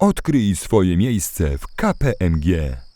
Odkryj swoje miejsce w KPMG.